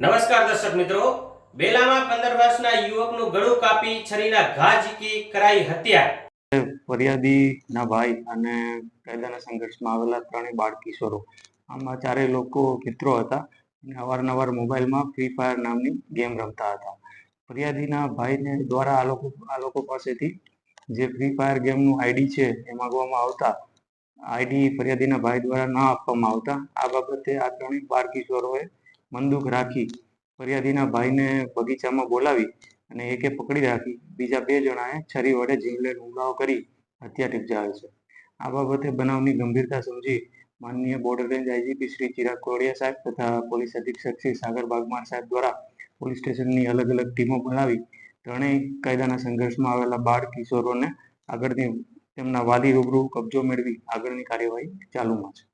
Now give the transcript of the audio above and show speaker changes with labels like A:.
A: નમસ્કાર દર્શક મિત્રો. બેલામાં પંદર વર્ષના યુવકનું ગળું કાપી છરીના ઘા ઝીકી કરાઈ હત્યા.
B: ફરિયાદીના ભાઈ અને કાયદાના સંઘર્ષમાં આવેલા ત્રણેય બાળ કિશોરો. આમાં ચારેય લોકો મિત્રો હતા અને અવારનવાર મોબાઈલમાં ફ્રી ફાયર નામની ગેમ રમતા હતા. ફરિયાદીના ભાઈને દ્વારા આ લોકો આ લોકો પાસેથી જે ફ્રી ફાયર ગેમનું આઈડી છે એ માગવામાં આવતા આઈડી ફરિયાદીના ભાઈ દ્વારા ન આપવામાં આવતા. આ બાબતે આ ત્રણેય બાળ કિશોરોએ મનદુખ રાખી ફરિયાદીના ભાઈને બગીચામાં બોલાવી અને એકે પકડી રાખી. બીજા બે જણાએ છરી વડે જીવલેણ હુમલાઓ કરી હત્યા નિપજાવે છે. આ બાબતે બનાવની ગંભીરતા સમજી માનનીય border range IGP Shri Chirag Kodiya સાહેબ તથા પોલીસ અધિક્ષક શ્રી સાગર બાગમાર સાહેબ દ્વારા પોલીસ સ્ટેશનની અલગ અલગ ટીમો બનાવી ત્રણેય કાયદાના સંઘર્ષમાં આવેલા બાળ કિશોરોને આગળની તેમના વાલી રૂબરૂ કબજો મેળવી આગળની કાર્યવાહી ચાલુમાં છે.